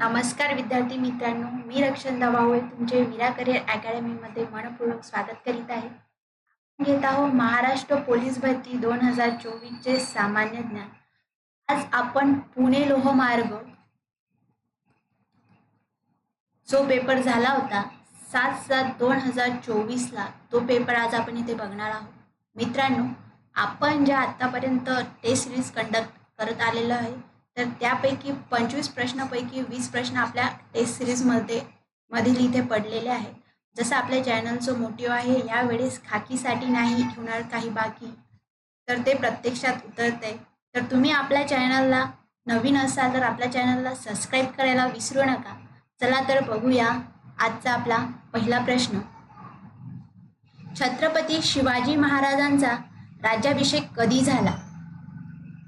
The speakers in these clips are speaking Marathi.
नमस्कार विद्यार्थी मित्रांनो मी रक्षण दवाहोय तुमचे मीरा करिअर अकॅडमीमध्ये मनपूर्वक स्वागत करीत आहे. घेत आहोत महाराष्ट्र पोलीस भरती दोन हजार चोवीसचे सामान्य ज्ञान. आज आपण पुणे लोहमार्ग जो पेपर झाला होता सात सात दोन हजार चोवीसला तो पेपर आज आपण इथे बघणार आहोत. मित्रांनो आपण ज्या आत्तापर्यंत टेस्ट सिरीज कंडक्ट करत आलेलो आहे तर त्यापैकी पंचवीस प्रश्नापैकी वीस प्रश्न आपल्या टेस्ट सिरीजमध्ये मधील इथे पडलेले आहेत. जसं आपल्या चॅनलचं मोटिव्ह आहे यावेळेस खाकीसाठी नाही ठेवणार काही बाकी. तर ते प्रत्यक्षात उतरत आहे. तर तुम्ही आपल्या चॅनलला नवीन असाल तर आपल्या चॅनलला सबस्क्राईब करायला विसरू नका. चला तर बघूया आजचा आपला पहिला प्रश्न. छत्रपती शिवाजी महाराजांचा राज्याभिषेक कधी झाला?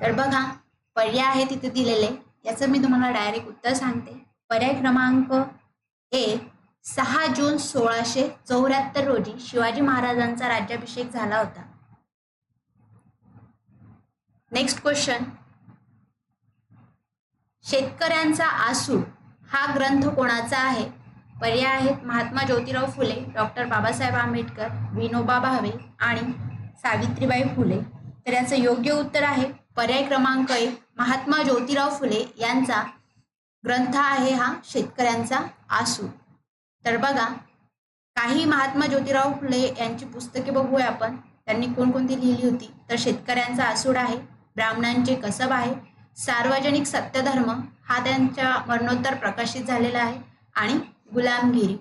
तर बघा पर्याय आहे तिथे दिलेले याचं मी तुम्हाला डायरेक्ट उत्तर सांगते. पर्याय क्रमांक एक सहा जून सोळाशे चौऱ्याहत्तर रोजी शिवाजी महाराजांचा राज्याभिषेक झाला होता. नेक्स्ट क्वेश्चन शेतकऱ्यांचा आसू हा ग्रंथ कोणाचा आहे? पर्याय आहेत महात्मा ज्योतिराव फुले डॉक्टर बाबासाहेब आंबेडकर विनोबा भावे आणि सावित्रीबाई फुले. तर याचं योग्य उत्तर आहे पर्याय क्रमांक एक महात्मा ज्योतिराव फुले यांचा ग्रंथ आहे हा शेतकऱ्यांचा आसूड तर बघा काही महात्मा ज्योतिराव फुले यांची पुस्तके बघूया आपण. त्यांनी कोणकोणती लिहिली होती? तर शेतकऱ्यांचा आसूड आहे ब्राह्मणांचे कसब आहे सार्वजनिक सत्यधर्म हा त्यांच्या मरणोत्तर प्रकाशित झालेला आहे आणि गुलामगिरी.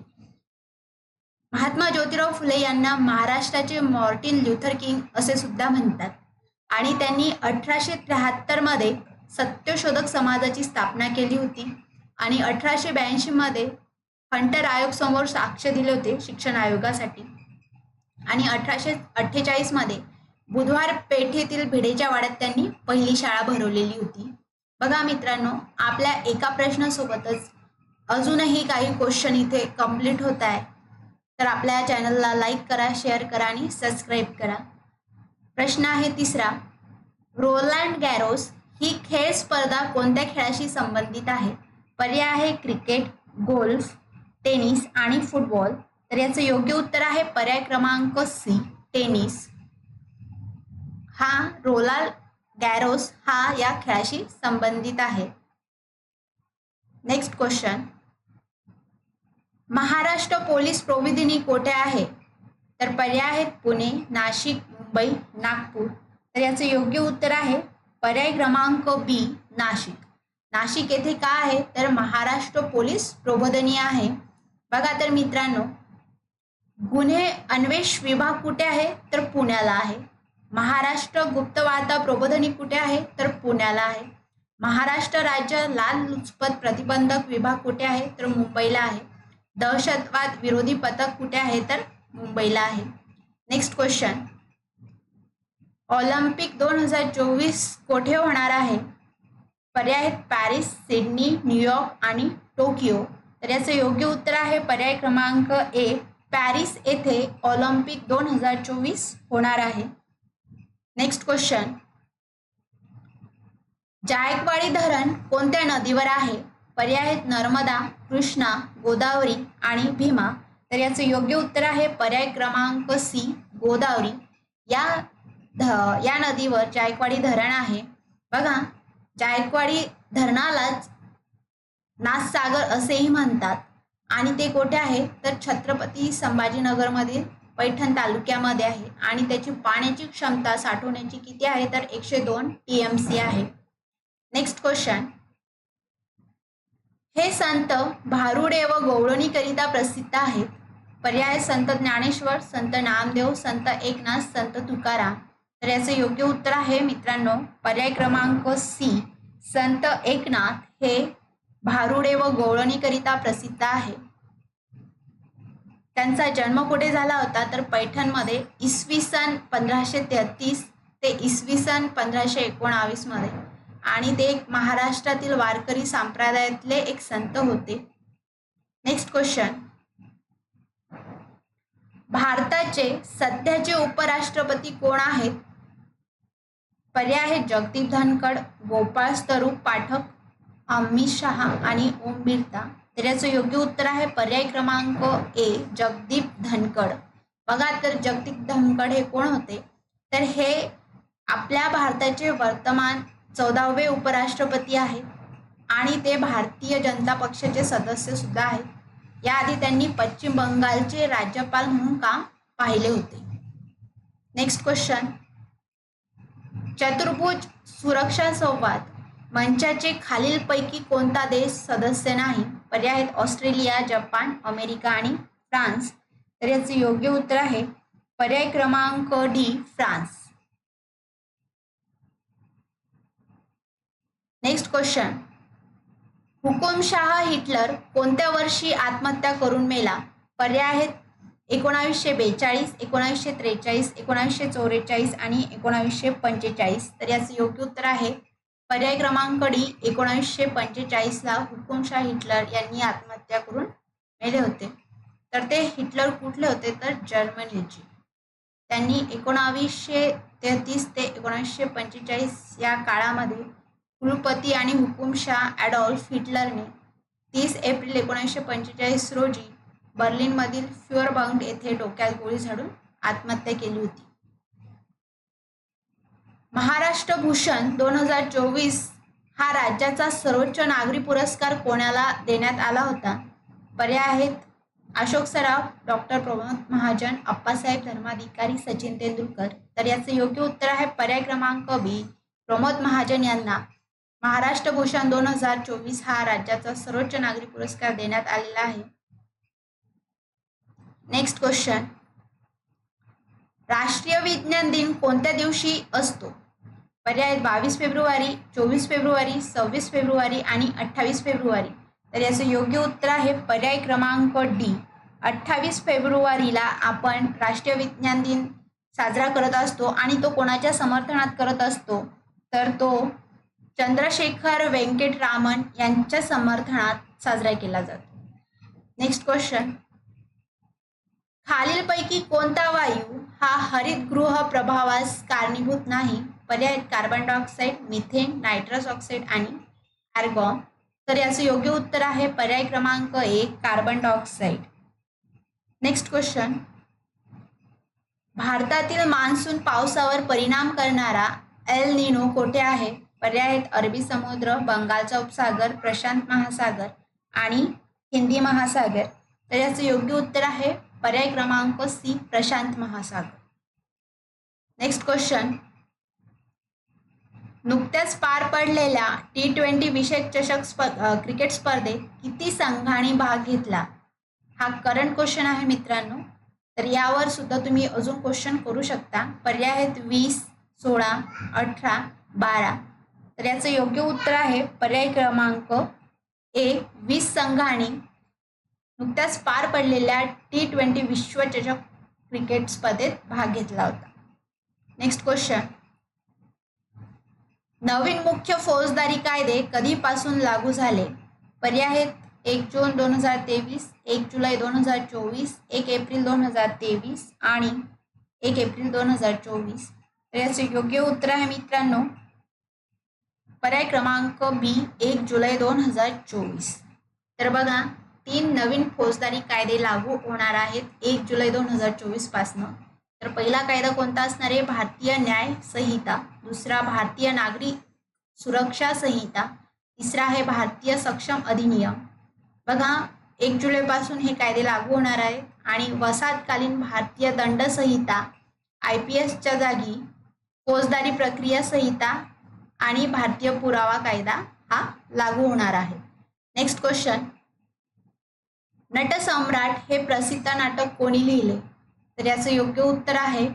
महात्मा ज्योतिराव फुले यांना महाराष्ट्राचे मॉर्टिन ल्युथर किंग असे सुद्धा म्हणतात. आणि त्यांनी अठराशे त्र्याहत्तरमध्ये सत्यशोधक समाजाची स्थापना केली होती आणि अठराशे ब्याऐंशी मध्ये हंटर आयोग समोर साक्ष दिले होते शिक्षण आयोगासाठी. आणि अठराशे अठ्ठेचाळीसमध्ये बुधवार पेठेतील भिडेच्या वाड्यात त्यांनी पहिली शाळा भरवलेली होती. बघा मित्रांनो आपल्या एका प्रश्नासोबतच अजूनही काही क्वेश्चन इथे कंप्लीट होत आहे. तर आपल्या चॅनलला लाईक करा शेअर करा आणि सबस्क्राईब करा. प्रश्न आहे तिसरा रोलँड गॅरोस ही खेळ स्पर्धा कोणत्या खेळाशी संबंधित आहे? पर्याय आहे क्रिकेट गोल्फ टेनिस आणि फुटबॉल. तर याचं योग्य उत्तर आहे पर्याय क्रमांक सी टेनिस. हा रोलाल गॅरोस हा या खेळाशी संबंधित आहे. नेक्स्ट क्वेश्चन महाराष्ट्र पोलीस प्रोविधिनी कोठे आहे? तर पर्याय आहेत पुणे नाशिक मुंबई नागपूर. तर याचं योग्य उत्तर आहे पर्याय क्रमांक बी नाशिक. नाशिक येथे का आहे? तर महाराष्ट्र पोलीस प्रबोधनी आहे. बघा तर मित्रांनो गुन्हे अन्वेष विभाग कुठे आहे? तर पुण्याला आहे. महाराष्ट्र गुप्त वार्ता प्रबोधनी कुठे आहे? तर पुण्याला आहे. महाराष्ट्र राज्य लाल लुचपत प्रतिबंधक विभाग कुठे आहे? तर मुंबईला आहे. दहशतवाद विरोधी पथक कुठे आहे? तर मुंबईला आहे. नेक्स्ट क्वेश्चन ऑलिम्पिक दोन हजार चोवीस कोठे होणार आहे? पर्याय आहेत पॅरिस सिडनी न्यूयॉर्क आणि टोकियो. तर याचं योग्य उत्तर आहे पर्याय क्रमांक ए पॅरिस येथे ऑलिम्पिक दोन हजार चोवीस होणार आहे. Next question. जायकवाडी धरण कोणत्या नदीवर आहे? पर्याय आहेत नर्मदा कृष्णा गोदावरी आणि भीमा. तर याचं योग्य उत्तर आहे पर्याय क्रमांक सी गोदावरी. या या नदीवर जायकवाडी धरण आहे. बघा जायकवाडी धरणालाच नाथसागर असेही म्हणतात. आणि ते कोठे आहे? तर छत्रपती संभाजीनगरमधील पैठण तालुक्यामध्ये आहे. आणि त्याची पाण्याची क्षमता साठवण्याची किती आहे? तर एकशे दोन टी एम सी आहे. नेक्स्ट क्वेश्चन हे संत भारुडे व गवळणीकरिता प्रसिद्ध आहेत. पर्याय संत ज्ञानेश्वर संत नामदेव संत एकनाथ संत तुकाराम. तर याचं योग्य उत्तर आहे मित्रांनो. पर्याय क्रमांक सी संत एकनाथ हे भारुडे व गोळणीकरिता प्रसिद्ध आहे. त्यांचा जन्म कुठे झाला होता? तर पैठणमध्ये इसवी सन पंधराशे तेहतीस ते इसवी सन पंधराशे एकोणावीसमध्ये. आणि ते एक महाराष्ट्रातील वारकरी संप्रदायातले एक संत होते. नेक्स्ट क्वेश्चन भारताचे सध्याचे उपराष्ट्रपती कोण आहेत? पर्याय आहेत. जगदीप धनकड गोपाळ स्वरूप पाठक अमित शहा आणि ओम बिर्ला तर याचं योग्य उत्तर आहे पर्याय क्रमांक ए जगदीप धनकड बघा तर जगदीप धनकड हे कोण होते? तर हे आपल्या भारताचे वर्तमान चौदावे उपराष्ट्रपती आहेत आणि ते भारतीय जनता पक्षाचे सदस्य सुद्धा आहेत. याआधी त्यांनी पश्चिम बंगालचे राज्यपाल म्हणून काम पाहिले होते. नेक्स्ट क्वेश्चन चतुर्भुज सुरक्षा संवाद. मंचाचे खालीलपैकी कोणता देश सदस्य नाही? पर्याय आहेत ऑस्ट्रेलिया जपान अमेरिका आणि फ्रान्स. तर याचे योग्य उत्तर आहे पर्याय क्रमांक डी फ्रान्स. नेक्स्ट क्वेश्चन हुकुमशाह हिटलर कोणत्या वर्षी आत्महत्या करून मेला? पर्याय आहेत एकोणावीसशे बेचाळीस एकोणावीसशे त्रेचाळीस एकोणावीसशे चौवेचाळीस आणि एकोणावीसशे पंचेचाळीस. तर याचं योग्य उत्तर आहे पर्याय क्रमांक डी एकोणावीसशे पंचेचाळीसला हुकुमशाह हिटलर यांनी आत्महत्या करून मेले होते. तर ते हिटलर कुठले होते? तर जर्मनीचे. त्यांनी एकोणावीसशे तेहतीस ते एकोणावीसशे पंचेचाळीस या काळामध्ये कुलपती आणि हुकुमशाह ॲडॉल्फ हिटलरने तीस एप्रिल एकोणीसशे पंचेचाळीस रोजी बर्लिनमधील फ्युअरबाउंड येथे डोक्यात गोळी झाडून आत्महत्या केली होती. महाराष्ट्र भूषण दोन हजार चोवीस हा राज्याचा सर्वोच्च नागरी पुरस्कार कोणाला देण्यात आला होता? पर्याय आहेत. अशोक सराफ डॉक्टर प्रमोद महाजन अप्पासाहेब धर्माधिकारी सचिन तेंडुलकर. तर याचे योग्य उत्तर आहे पर्याय क्रमांक बी प्रमोद महाजन यांना. महाराष्ट्र भूषण दोन हजार चोवीस हा राज्याचा सर्वोच्च नागरी पुरस्कार देण्यात आलेला आहे. नेक्स्ट क्वेश्चन राष्ट्रीय विज्ञान दिन कोणत्या दिवशी असतो? पर्याय बावीस फेब्रुवारी चोवीस फेब्रुवारी सव्वीस फेब्रुवारी आणि अठ्ठावीस फेब्रुवारी. तर याचं योग्य उत्तर आहे पर्याय क्रमांक डी. अठ्ठावीस फेब्रुवारीला आपण राष्ट्रीय विज्ञान दिन साजरा करत असतो आणि तो कोणाच्या समर्थनात करत असतो? तर तो चंद्रशेखर व्यंकटरामन यांच्या समर्थनात साजरा केला जातो. नेक्स्ट क्वेश्चन खालीलपैकी कोणता वायू हा हरितगृह प्रभावास कारणीभूत नाही? पर्याय carbon dioxide methane nitrous oxide आणि आर्गॉन तर याचं योग्य उत्तर आहे पर्याय क्रमांक एक कार्बन डायऑक्साईड नेक्स्ट क्वेश्चन भारतातील मान्सून पावसावर परिणाम करणारा एल निनो कोठे आहे? पर्याय आहेत अरबी समुद्र बंगालचा उपसागर प्रशांत महासागर आणि हिंदी महासागर. तर याचं योग्य उत्तर आहे पर्याय क्रमांक सी प्रशांत महासागर. नेक्स्ट क्वेश्चन नुकत्याच पार पडलेल्या टी ट्वेंटी विषयक चषक क्रिकेट स्पर्धेत किती संघांनी भाग घेतला? हा करंट क्वेश्चन आहे मित्रांनो. तर यावर सुद्धा तुम्ही अजून क्वेश्चन करू शकता. पर्याय आहेत वीस सोळा अठरा बारा. तर याचं योग्य उत्तर आहे पर्याय क्रमांक एक वीस संघांनी नुकत्याच पार पडलेल्या टी ट्वेंटी विश्वचषक क्रिकेट स्पर्धेत भाग घेतला होता. नेक्स्ट क्वेश्चन नवीन मुख्य फौजदारी कायदे कधीपासून लागू झाले? पर्याय आहेत एक जून दोन हजार तेवीस एक जुलै दोन हजार चोवीस एक एप्रिल दोन हजार तेवीस आणि एक एप्रिल दोन हजार चोवीस. तर याचे योग्य उत्तर आहे मित्रांनो पर्याय क्रमांक बी एक जुलै दोन हजार चोवीस. तर बघा तीन नवीन फौजदारी कायदे लागू होणार आहेत एक जुलै दोन हजार चोवीस पासनं. तर पहिला कायदा कोणता असणार आहे? भारतीय न्याय संहिता. दुसरा भारतीय नागरिक सुरक्षा संहिता. तिसरा आहे भारतीय सक्षम अधिनियम. बघा एक जुलैपासून हे कायदे लागू होणार आहेत आणि वसाहतकालीन भारतीय दंड संहिता आय पी एसच्या जागी फौजदारी प्रक्रिया संहिता आणि भारतीय पुरावा कायदा हा लागू होणार आहे. नेक्स्ट क्वेश्चन नटसम्राट हे प्रसिद्ध नाटक कोणी लिहिले? तर याचं योग्य उत्तर आहे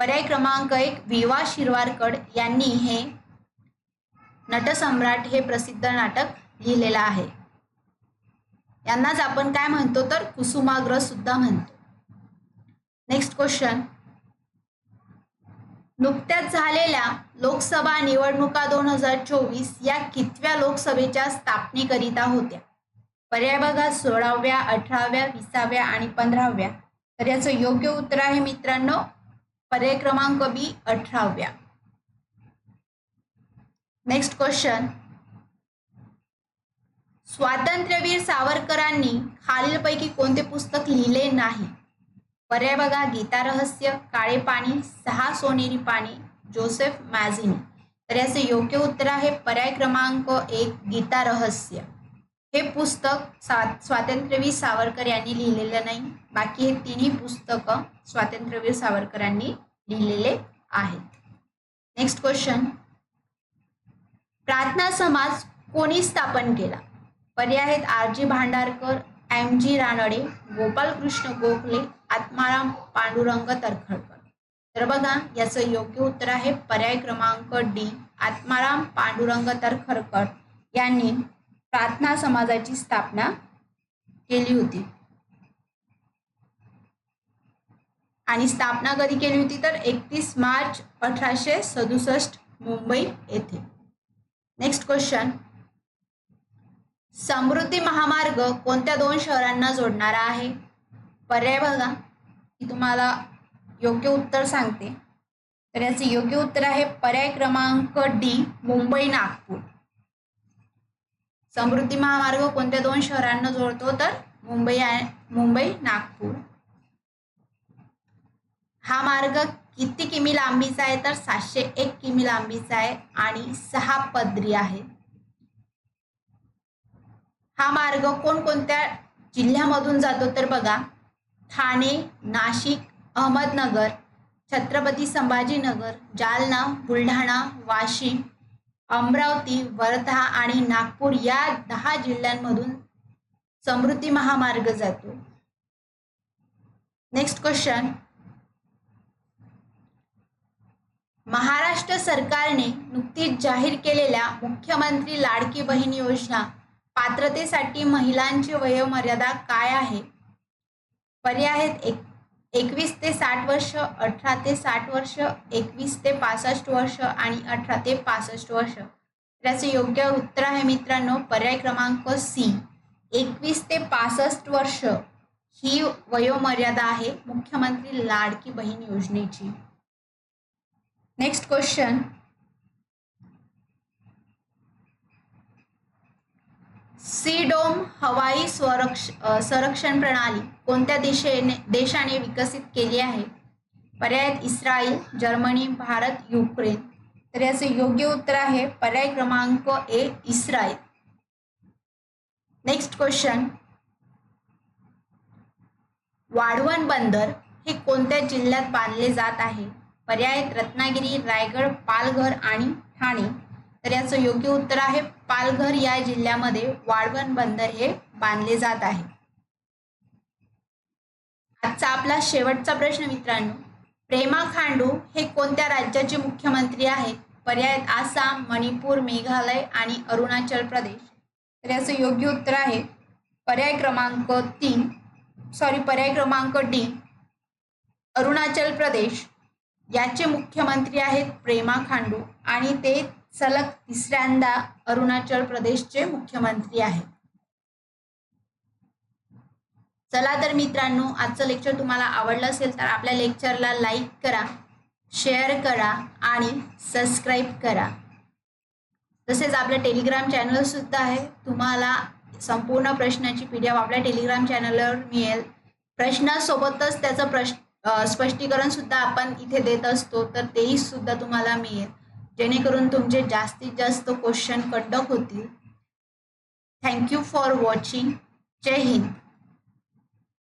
पर्याय क्रमांक एक विवा शिरवारकड यांनी हे नटसम्राट हे प्रसिद्ध नाटक लिहिलेलं आहे. यांनाच आपण काय म्हणतो तर कुसुमाग्रह सुद्धा म्हणतो. नेक्स्ट क्वेश्चन नुकत्याच झालेल्या लोकसभा निवडणुका दोन हजार चोवीस या कितव्या लोकसभेच्या स्थापनेकरिता होत्या? पर्याय बघा सोळाव्या अठराव्या विसाव्या आणि पंधराव्या. तर याचं योग्य उत्तर आहे मित्रांनो पर्याय क्रमांक बी अठराव्या. नेक्स्ट क्वेश्चन स्वातंत्र्यवीर सावरकरांनी खालीलपैकी कोणते पुस्तक लिहिले नाही? पर्याय बघा गीता रहस्य काळे पाणी सहा सोनेरी पाणी जोसेफ मॅझिनी. तर याचे योग्य उत्तर आहे पर्याय क्रमांक एक गीता रहस्य. हे पुस्तक सा स्वातंत्र्यवीर सावरकर यांनी लिहिलेलं नाही. बाकी हे तिन्ही पुस्तकं स्वातंत्र्यवीर सावरकरांनी लिहिलेले आहेत. नेक्स्ट क्वेश्चन प्रार्थना समाज कोणी स्थापन केला? पर्याय आहेत R G Bhandarkar M G Ranade Gopalkrishna Gokhale Atmaram Pandurang Tarkhadkar. तर बघा याचं योग्य उत्तर आहे पर्याय क्रमांक डी. आत्माराम पांडुरंग तरखडकर यांनी प्रार्थना समाजाची स्थापना केली होती. आणि स्थापना कधी केली होती तर एकतीस मार्च अठराशे सदुसष्ट मुंबई येथे. नेक्स्ट क्वेश्चन समृद्धी महामार्ग कोणत्या दोन शहरांना जोडणारा आहे? पर्याय बघा. मी तुम्हाला योग्य उत्तर सांगते. तर याचे योग्य उत्तर आहे पर्याय क्रमांक डी मुंबई नागपूर. समृद्धी महामार्ग कोणत्या दोन शहरांना जोडतो? तर मुंबई मुंबई नागपूर. हा मार्ग किती किमी लांबीचा आहे? तर सातशे एक किमी लांबीचा आहे आणि सहा पदरी आहे. हा मार्ग कोणकोणत्या जिल्ह्यामधून जातो? तर बघा ठाणे नाशिक अहमदनगर छत्रपती संभाजीनगर जालना बुलढाणा वाशिम अमरावती वर्धा आणि नागपूर या दहा जिल्ह्यांमधून समृद्धी महामार्ग जातो. नेक्स्ट क्वेश्चन महाराष्ट्र सरकारने नुकतीच जाहीर केलेल्या मुख्यमंत्री लाडकी बहीण योजना पात्रतेसाठी महिलांची वयोमर्यादा काय आहे? पर्याय आहेत एक. एकवीस ते साठ वर्ष अठरा ते साठ वर्ष एकवीस ते पासष्ट वर्ष आणि अठरा ते पासष्ट वर्ष. त्याचे योग्य उत्तर आहे मित्रांनो पर्याय क्रमांक सी. एकवीस ते पासष्ट वर्ष ही वयोमर्यादा आहे मुख्यमंत्री लाडकी बहीण योजनेची. नेक्स्ट क्वेश्चन सीडोम हवाई स्वरक्ष संरक्षण प्रणाली कोणत्या देशेने देशाने विकसित केली आहे? पर्याय इस्रायल जर्मनी भारत युक्रेन. तर याचे योग्य उत्तर आहे पर्याय क्रमांक A Israel. Next question Vadhavan बंदर हे कोणत्या जिल्ह्यात बांधले जात आहे? पर्याय रत्नागिरी रायगड पालघर आणि ठाणे. तर याचं योग्य उत्तर आहे पालघर या जिल्ह्यामध्ये वाळवण बंदर हे बांधले जात आहे. आजचा आपला शेवटचा प्रश्न मित्रांनो प्रेमा खांडू हे कोणत्या राज्याचे मुख्यमंत्री आहेत? पर्याय आसाम मणिपूर मेघालय आणि अरुणाचल प्रदेश. तर याचं योग्य उत्तर आहे पर्याय क्रमांक तीन सॉरी पर्याय क्रमांक डी अरुणाचल प्रदेश. याचे मुख्यमंत्री आहेत प्रेमा खांडू आणि ते सलग तिसऱ्यांदा अरुणाचल प्रदेशचे मुख्यमंत्री आहेत. चला तर मित्रांनो आजचं लेक्चर तुम्हाला आवडलं असेल तर आपल्या लेक्चरला लाईक करा शेअर करा आणि सबस्क्राईब करा. तसेच आपलं टेलिग्राम चॅनल सुद्धा आहे. तुम्हाला संपूर्ण प्रश्नाची पी डी एफ आपल्या टेलिग्राम चॅनलवर मिळेल. प्रश्नासोबतच त्याचं प्रश्न स्पष्टीकरण सुद्धा आपण इथे देत असतो तर तेही सुद्धा तुम्हाला मिळेल. जेणेकरून तुमचे जास्तीत जास्त क्वेश्चन कंडक्ट होतील. Thank you for watching Jai Hind